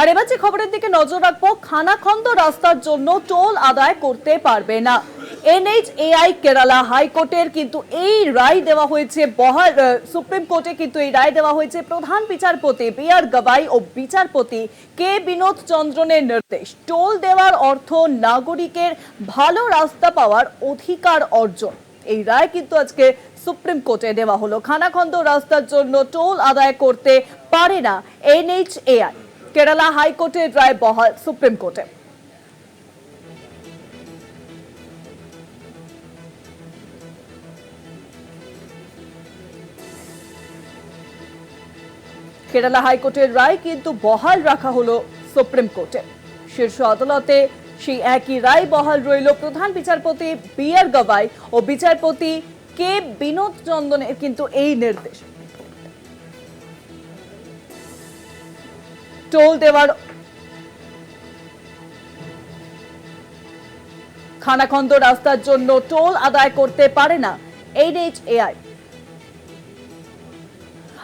আর এবার যে খবরের দিকে নজর রাখব, খানাখন্দ রাস্তার জন্য টোল আদায় করতে পারবে না। এনএইচএআই কেরালা হাইকোর্টের কিন্তু এই রায় দেওয়া হয়েছে, বহাল সুপ্রিম কোর্টে কিন্তু এই রায় দেওয়া হয়েছে প্রধান বিচারপতি বি আর গাবাই ও বিচারপতি কে বিনোদ চন্দ্রনের নির্দেশ। টোল দেওয়ার অর্থ নাগরিকের ভালো রাস্তা পাওয়ার অধিকার অর্জন। এই রায় কিন্তু আজকে সুপ্রিম কোর্টে দেওয়া হলো। খানাখন্দ রাস্তার জন্য টোল আদায় করতে পারে না এনএইচএআই। কেরালা হাইকোর্টের রায় বহাল সুপ্রিম কোর্টে কেরালা হাইকোর্টের রায় কিন্তু বহাল রাখা হলো সুপ্রিম কোর্টে শীর্ষ আদালতে সেই একই রায় বহাল রইল প্রধান বিচারপতি বি আর গবাই ও বিচারপতি কে বিনোদ চন্দনের কিন্তু এই নির্দেশ। টোল দেওয়ার খানাখন্দ রাস্তার জন্য টোল আদায় করতে পারে না এনএইচএআই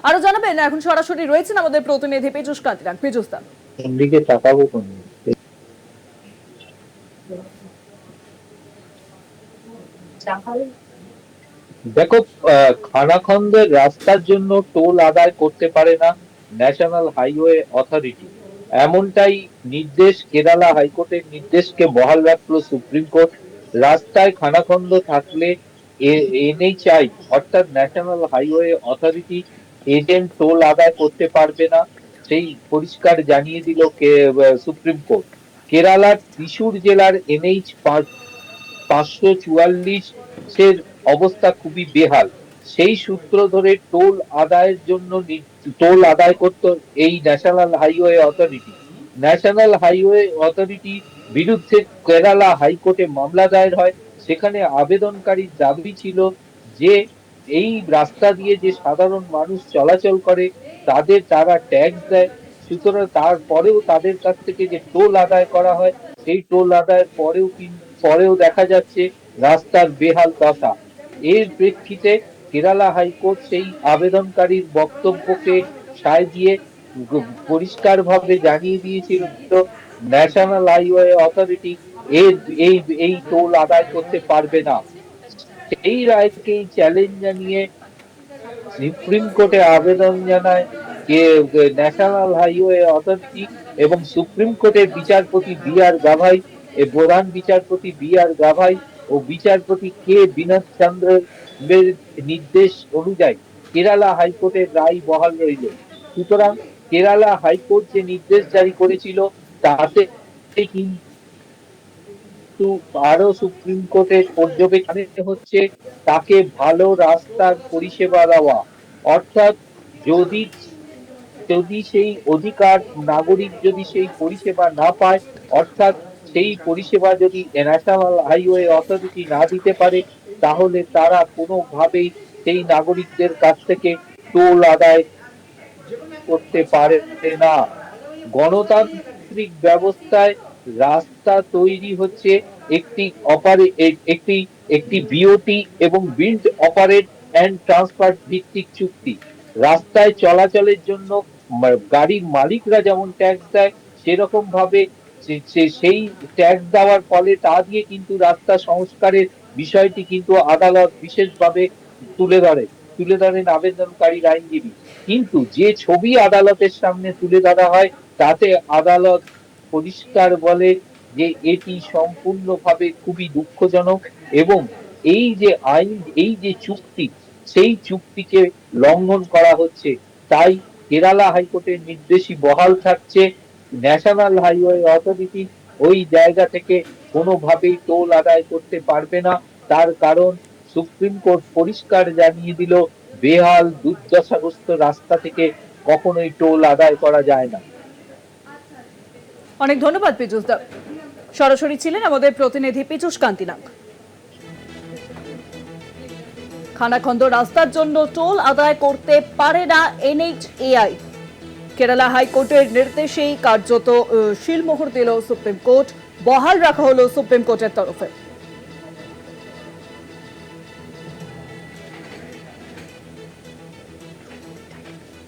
আরও জানাবেন, এখন সরাসরি রয়েছেন আমাদের প্রতিনিধি পীযুষ কান্তিরাং পীযুষ দা। দিকে তাকাবো কোন দেখো খানাখন্দের রাস্তার জন্য টোল আদায় করতে পারে না ন্যাশনাল হাইওয়ে অথরিটি এমনটাই নির্দেশ কেরালা হাইকোর্টের নির্দেশকে বহাল রাখল সুপ্রিম কোর্ট। রাস্তায় খানাখন্দ থাকলে এনএইচআই অর্থাৎ national highway authority agent toll আদায় করতে পারবে না। সেই পরিষ্কার জানিয়ে দিল সুপ্রিম কোর্ট। কেরালার ত্রিশুর জেলার এনএইচ পাঁচশো চুয়াল্লিশ এর অবস্থা খুবই বেহাল। সেই সূত্র ধরে টোল আদায়ের জন্য টোল আদায় করত এই national highway authority. National highway authority বিরুদ্ধে কেরালা হাইকোর্টে মামলা দায়ের হয়। সেখানে আবেদনকারীর দাবি ছিল যে এই রাস্তা দিয়ে যে সাধারণ মানুষ চলাচল করে, তাদের তারা ট্যাক্স দেয়। সুতরাং তারপরেও তাদের কাছ থেকে যে টোল আদায় করা হয়, সেই টোল আদায়ের পরেও পরেও দেখা যাচ্ছে রাস্তার বেহাল দশা। এর প্রেক্ষিতে কেরালা হাইকোর্ট সেই আবেদনকারীর বক্তব্যকে সায় দিয়ে পরিষ্কারভাবে জানিয়ে দিয়েছিল ন্যাশনাল হাইওয়ে অথরিটি এই এই টোল আদায় করতে পারবে না। এই রায়কে চ্যালেঞ্জ জানিয়ে সুপ্রিম কোর্টে আবেদন জানায় যে ন্যাশনাল হাইওয়ে অথরিটি এবং সুপ্রিম কোর্টের বিচারপতি বি আর গাভাই প্রধান বিচারপতি বি আর গাভাই ও বিচারপতি কে বিনোদ চন্দ্রের নির্দেশ অনুযায়ী কেরালা হাইকোর্টের রায় বহাল রইল। সুতরাং কেরালা হাইকোর্ট যে নির্দেশ জারি করেছিল, তাতে কিন্তু আরও সুপ্রিম কোর্টের পর্যবেক্ষণে হচ্ছে তাকে ভালো রাস্তার পরিষেবা দেওয়া। অর্থাৎ যদি যদি সেই অধিকার নাগরিক যদি সেই পরিষেবা না পায়, অর্থাৎ সেই পরিষেবা যদি ন্যাশনাল হাইওয়ে অথরিটি না দিতে পারে তাহলে তারা কোনোভাবেই সেই নাগরিকদের কাছ থেকে টোল আদায় করতে পারে না। গণতান্ত্রিক ব্যবস্থায় রাস্তা তৈরি হচ্ছে একটি অপারে একটি একটি বিওটি এবং বিল্ড অপারেট অ্যান্ড ট্রান্সফার ভিত্তিক চুক্তি। রাস্তায় চলাচলের জন্য গাড়ির মালিকরা যেমন ট্যাক্স দেয় সেরকম ভাবে সেই ট্যাক্স দেওয়ার ফলে তা দিয়ে কিন্তু রাস্তা সংস্কারের বিষয়টি কিন্তু আদালত বিশেষভাবে তুলে ধরে, তুলে ধরেন আবেদনকারীর আইনজীবী। কিন্তু যে ছবি আদালতের সামনে তুলে ধরা হয়, তাতে আদালত পরিষ্কার বলে যে এটি সম্পূর্ণভাবে খুবই দুঃখজনক এবং এই যে আইন, এই যে চুক্তি, সেই চুক্তিকে লঙ্ঘন করা হচ্ছে। তাই কেরালা হাইকোর্টের নির্দেশই বহাল থাকছে। ন্যাশনাল হাইওয়ে অথরিটি ওই জায়গা থেকে কোনোভাবেই টোল আদায় করতে পারবে না। তার কারণ সুপ্রিম কোর্ট পরিষ্কার জানিয়ে দিল, বেহাল, দুর্দশাগ্রস্ত রাস্তা থেকে কখনোই টোল আদায় করা যায় না। অনেক ধন্যবাদ পীযুষ দা। সরাসরি ছিলেন আমাদের প্রতিনিধি পীযুষ কান্তিনাগ। খানাখন্দ রাস্তার জন্য টোল আদায় করতে পারে না এনএইচএআই। কেরালা হাইকোর্টের নির্দেশেই কার্যত শিলমোহর দিল সুপ্রিম কোর্ট। বহাল রাখা হলো সুপ্রিম কোর্টের তরফে।